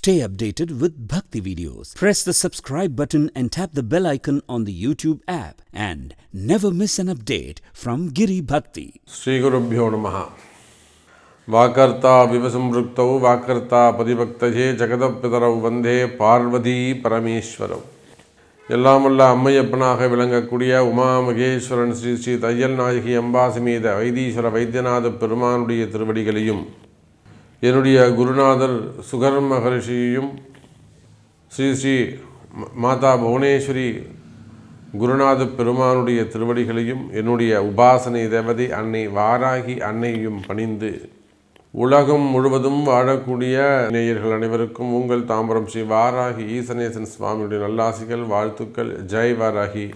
Stay updated with Bhakti videos. Press the subscribe button and tap the bell icon on the YouTube app and never miss an update from Giri Bhakti. Sri Gurubhyo Namaha. வாக்கர்த்தா விவசம்ருக்தௌ வாக்கர்த்தா பதிபக்தஜே ஜெகதப்பிதரவு வந்தே பார்வதி பரமேஸ்வரவ் எல்லாமல்ல அம்மையப்பனாக விளங்கக்கூடிய உமா மகேஸ்வரன் ஸ்ரீ ஸ்ரீ தையல் நாயகி embassy மீத வைதீஸ்வர வைத்தியநாத பெருமானுடைய திருவடிகளையும் என்னுடைய குருநாதர் sugar மகரிஷியையும் Sri Sri மாதா புவனேஸ்வரி குருநாத பெருமானுடைய திருவடிகளையும் என்னுடைய உபாசனை தேவதை அன்னை வாராகி அன்னையையும் பணிந்து உலகம் முழுவதும் வாழக்கூடிய நேயர்கள் அனைவருக்கும் உங்கள் தாம்பரம் ஸ்ரீ வாராகி ஈசனேசன் சுவாமியுடைய நல்லாசிகள் வாழ்த்துக்கள். ஜெய் வாராகி.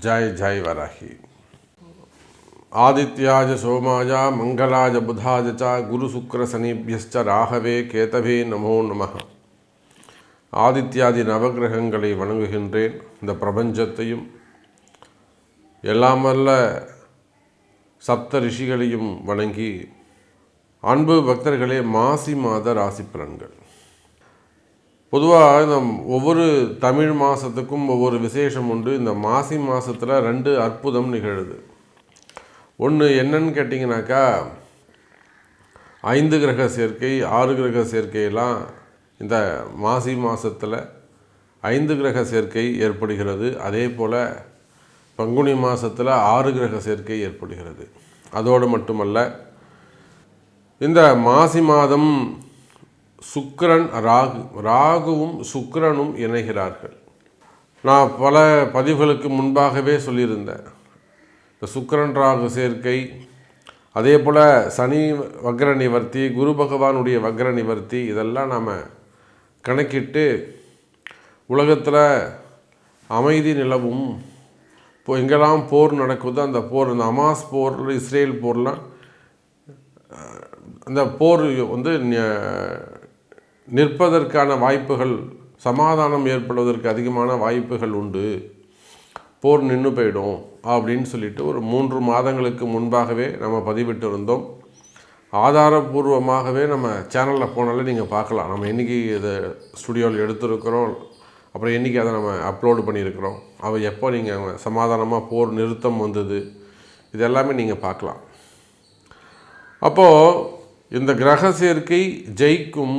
ஜெய் ஜெய் வாராகி. ஆதித்யாஜ சோமாய மங்களாஜ புதாஜ ச குரு சுக்கர சனிபியஸ்ச ராகவே கேதவே நமோ நம ஆதித்யாதி நவக்கிரகங்களை வணங்குகின்றேன். இந்த பிரபஞ்சத்தையும் எல்லாம் வல்ல சப்த ரிஷிகளையும் வணங்கி அன்பு பக்தர்களே மாசி மாத ராசி பலன்கள். பொதுவாக நம் ஒவ்வொரு தமிழ் மாதத்துக்கும் ஒவ்வொரு விசேஷம் உண்டு. இந்த மாசி மாதத்தில் ரெண்டு அற்புதம் நிகழுது. ஒன்று என்னன்னு கேட்டிங்கனாக்கா ஐந்து கிரக சேர்க்கை ஆறு கிரக சேர்க்கையெல்லாம் இந்த மாசி மாதத்தில் ஐந்து கிரக சேர்க்கை ஏற்படுகிறது. அதே போல் பங்குனி மாதத்தில் ஆறு கிரக சேர்க்கை ஏற்படுகிறது. அதோடு மட்டுமல்ல இந்த மாசி மாதம் சுக்கரன் ராகு ராகுவும் சுக்கரனும் இணைகிறார்கள். நான் பல பதிவுகளுக்கு முன்பாகவே சொல்லியிருந்தேன். இந்த சுக்கிரன் ராகு சேர்க்கை அதே போல் சனி வக்ர நிவர்த்தி குரு பகவானுடைய வக்ர நிவர்த்தி இதெல்லாம் நாம் கணக்கிட்டு உலகத்தில் அமைதி நிலவும் இப்போ எங்கெல்லாம் போர் நடக்குதோ அந்த போர் அந்த அமாஸ் போர் இஸ்ரேல் போர்லாம் அந்த போர் வந்து நிற்பதற்கான வாய்ப்புகள் சமாதானம் ஏற்படுவதற்கு அதிகமான வாய்ப்புகள் உண்டு. போர் நின்று போயிடும் அப்படின்னு சொல்லிட்டு ஒரு மூன்று மாதங்களுக்கு முன்பாகவே நம்ம பதிவிட்டு இருந்தோம் ஆதாரபூர்வமாகவே நம்ம சேனலில் போனாலே நீங்கள் பார்க்கலாம். நம்ம என்றைக்கு இதை ஸ்டுடியோவில் எடுத்திருக்கிறோம். அப்புறம் என்றைக்கு அதை நம்ம அப்லோடு பண்ணியிருக்கிறோம். அவள் எப்போ நீங்கள் சமாதானமாக போர் நிறுத்தம் வந்தது இது எல்லாமே நீங்கள் பார்க்கலாம். அப்போது இந்த கிரக சேர்க்கை ஜெயிக்கும்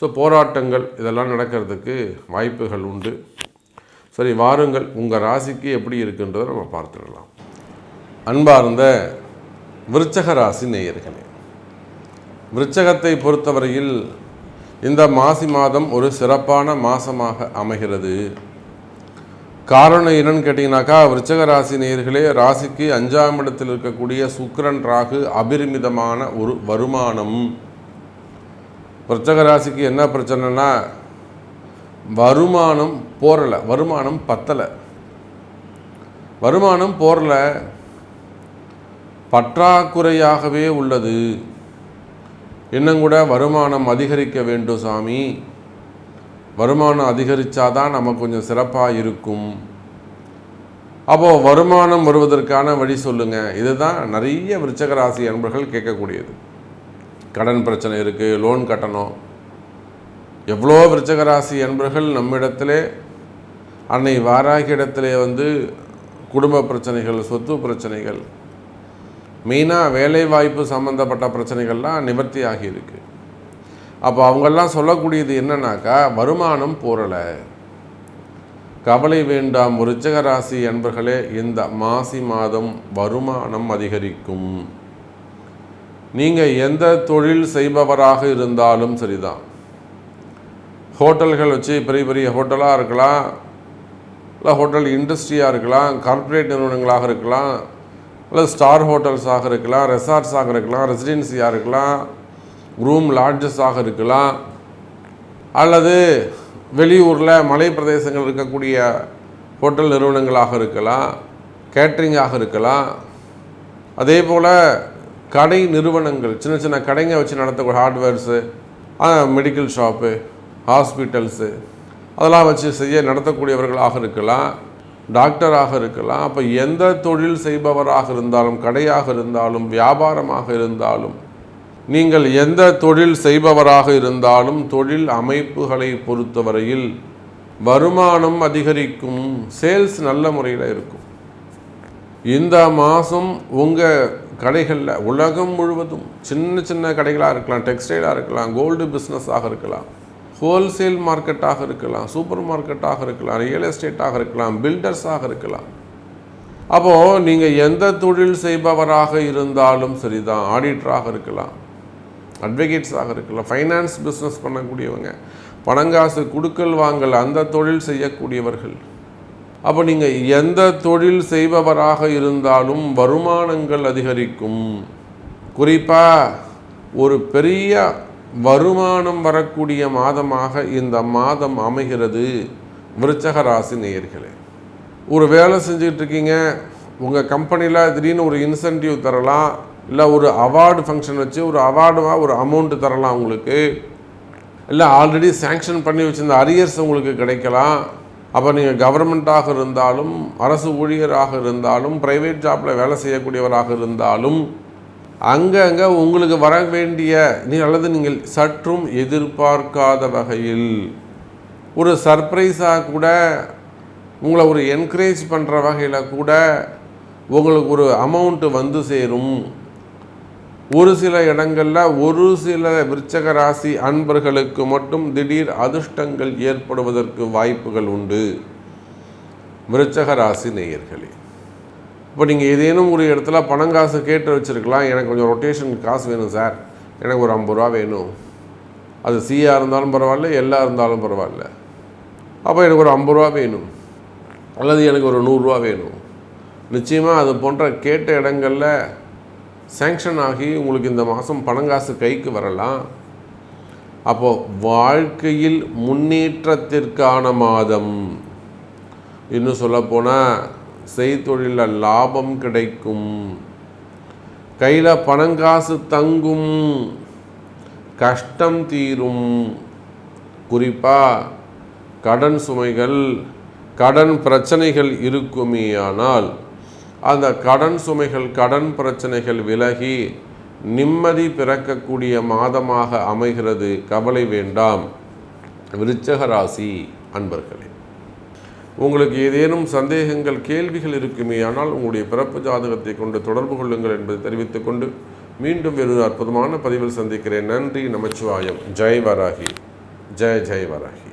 ஸோ போராட்டங்கள் இதெல்லாம் நடக்கிறதுக்கு வாய்ப்புகள் உண்டு. சரி வாருங்கள் உங்கள் ராசிக்கு எப்படி இருக்குன்றதை நம்ம பார்த்துடலாம். அன்பார்ந்த விருச்சக ராசி நேயர்களே விருச்சகத்தை பொறுத்தவரையில் இந்த மாசி மாதம் ஒரு சிறப்பான மாதமாக அமைகிறது. காரணம் என்னன்னு கேட்டிங்கனாக்கா விருச்சக ராசி நேயர்களே ராசிக்கு அஞ்சாம் இடத்தில் இருக்கக்கூடிய சுக்கரன் ராகு அபரிமிதமான ஒரு வருமானம். விருச்சக ராசிக்கு என்ன பிரச்சனைனா வருமானம் போரலை வருமானம் பத்தலை. வருமானம் போரல பற்றாக்குறையாகவே உள்ளது. இன்னும் கூட வருமானம் அதிகரிக்க வேண்டும் சாமி. வருமானம் அதிகரித்தாதான் நம்ம கொஞ்சம் சிறப்பாக இருக்கும். அப்போது வருமானம் வருவதற்கான வழி சொல்லுங்கள் இதுதான் நிறைய விருச்சக ராசி அன்பர்கள் கேட்கக்கூடியது. கடன் பிரச்சனை இருக்குது லோன் கட்டணும். எவ்வளோ விருச்சகராசி அன்பர்கள் நம்மிடத்திலே அன்னை வாராகி இடத்திலே வந்து குடும்ப பிரச்சனைகள் சொத்து பிரச்சனைகள் மெயினாக வேலைவாய்ப்பு சம்மந்தப்பட்ட பிரச்சனைகள்லாம் நிவர்த்தி ஆகியிருக்கு. அப்போ அவங்கெல்லாம் சொல்லக்கூடியது என்னன்னாக்கா வருமானம் போரலை கவலை வேண்டாம் விருச்சக அன்பர்களே இந்த மாசி மாதம் வருமானம் அதிகரிக்கும். நீங்கள் எந்த தொழில் செய்பவராக இருந்தாலும் சரிதான். ஹோட்டல்கள் வச்சு பெரிய பெரிய ஹோட்டலாக இருக்கலாம் இல்லை ஹோட்டல் இண்டஸ்ட்ரியாக இருக்கலாம் கார்ப்பரேட் நிறுவனங்களாக இருக்கலாம் இல்லை ஸ்டார் ஹோட்டல்ஸாக இருக்கலாம் ரெசார்ட்ஸாக இருக்கலாம் ரெசிடென்சியாக இருக்கலாம் ரூம் லாட்ஜஸாக இருக்கலாம் அல்லது வெளியூரில் மலை பிரதேசங்கள் இருக்கக்கூடிய ஹோட்டல் நிறுவனங்களாக இருக்கலாம் கேட்ரிங்காக இருக்கலாம். அதே போல் கடை நிறுவனங்கள் சின்ன சின்ன கடைங்க வச்சு நடத்தக்கூடிய ஹார்ட்வேர்ஸு மெடிக்கல் ஷாப்பு ஹாஸ்பிட்டல்ஸு அதெல்லாம் வச்சு செய்ய நடத்தக்கூடியவர்களாக இருக்கலாம் டாக்டராக இருக்கலாம். அப்போ எந்த தொழில் செய்பவராக இருந்தாலும் கடையாக இருந்தாலும் வியாபாரமாக இருந்தாலும் நீங்கள் எந்த தொழில் செய்பவராக இருந்தாலும் தொழில் அமைப்புகளை பொறுத்தவரையில் வருமானம் அதிகரிக்கும் சேல்ஸ் நல்ல முறையில் இருக்கும். இந்த மாதம் உங்கள் கடைகளில் உலகம் முழுவதும் சின்ன சின்ன கடைகளாக இருக்கலாம் டெக்ஸ்டைலாக இருக்கலாம் கோல்டு பிஸ்னஸாக இருக்கலாம் ஹோல்சேல் மார்க்கெட்டாக இருக்கலாம் சூப்பர் மார்க்கெட்டாக இருக்கலாம் ரியல் எஸ்டேட்டாக இருக்கலாம் பில்டர்ஸாக இருக்கலாம். அப்போது நீங்கள் எந்த தொழில் செய்பவராக இருந்தாலும் சரிதான் ஆடிட்டராக இருக்கலாம் அட்வொகேட்ஸாக இருக்கலாம் ஃபைனான்ஸ் பிஸ்னஸ் பண்ணக்கூடியவங்க பணங்காசு குடுக்கல் வாங்கல் அந்த தொழில் செய்யக்கூடியவர்கள் அப்போ நீங்கள் எந்த தொழில் செய்பவராக இருந்தாலும் வருமானங்கள் அதிகரிக்கும். குறிப்பாக ஒரு பெரிய வருமானம் வரக்கூடிய மாதமாக இந்த மாதம் அமைகிறது விருச்சக ராசி நேயர்களே. ஒரு வேலை செஞ்சுக்கிட்டு இருக்கீங்க உங்கள் கம்பெனியில் திடீர்னு ஒரு இன்சென்டிவ் தரலாம் இல்லை ஒரு அவார்டு ஃபங்க்ஷன் வச்சு ஒரு அவார்டுவாக ஒரு அமௌண்ட்டு தரலாம் உங்களுக்கு இல்லை ஆல்ரெடி சேங்ஷன் பண்ணி வச்சுருந்த அரியர்ஸ் உங்களுக்கு கிடைக்கலாம். அப்போ நீங்கள் கவர்மெண்ட்டாக இருந்தாலும் அரசு ஊழியராக இருந்தாலும் ப்ரைவேட் ஜாப்பில் வேலை செய்யக்கூடியவராக இருந்தாலும் அங்கங்கே உங்களுக்கு வர வேண்டிய நீ அல்லது நீங்கள் சற்றும் எதிர்பார்க்காத வகையில் ஒரு சர்ப்ரைஸாக கூட உங்களை ஒரு என்கரேஜ் பண்ணுற வகையில் கூட உங்களுக்கு ஒரு அமௌண்ட்டு வந்து சேரும். ஒரு சில இடங்களில் ஒரு சில விருச்சக ராசி அன்பர்களுக்கு மட்டும் திடீர் அதிர்ஷ்டங்கள் ஏற்படுவதற்கு வாய்ப்புகள் உண்டு. விருச்சக ராசி நேயர்களே இப்போ நீங்கள் ஏதேனும் ஒரு இடத்துல பணம் காசு கேட்டு வச்சுருக்கலாம். எனக்கு கொஞ்சம் ரொட்டேஷன் காசு வேணும் சார் எனக்கு ஒரு ஐம்பது ரூபா வேணும். அது சியாக இருந்தாலும் பரவாயில்ல எல்லா இருந்தாலும் பரவாயில்ல. அப்போ எனக்கு ஒரு ஐம்பது ரூபா வேணும். அல்லது எனக்கு ஒரு நூறுரூவா வேணும். நிச்சயமாக அது போன்ற கேட்ட இடங்களில் சேங்ஷன் ஆகி உங்களுக்கு இந்த மாதம் பணங்காசு கைக்கு வரலாம். அப்போது வாழ்க்கையில் முன்னேற்றத்திற்கான மாதம். இன்னும் சொல்லப்போனால் செய்தொழிலில் லாபம் கிடைக்கும். கையில் பணங்காசு தங்கும். கஷ்டம் தீரும். குறிப்பாக கடன் சுமைகள் கடன் பிரச்சனைகள் இருக்குமேயானால் அந்த கடன் சுமைகள் கடன் பிரச்சனைகள் விலகி நிம்மதி பிறக்கக்கூடிய மாதமாக அமைகிறது. கவலை வேண்டாம். விருச்சக ராசி அன்பர்களே உங்களுக்கு ஏதேனும் சந்தேகங்கள் கேள்விகள் இருக்குமே ஆனால் உங்களுடைய பிறப்பு ஜாதகத்தை கொண்டு தொடர்பு கொள்ளுங்கள் என்பதை தெரிவித்துக் கொண்டு மீண்டும் வேறு அற்புதமான பதிவில் சந்திக்கிறேன். நன்றி நமச்சிவாயம். ஜெய் வராகி. ஜெய ஜெய் வராகி.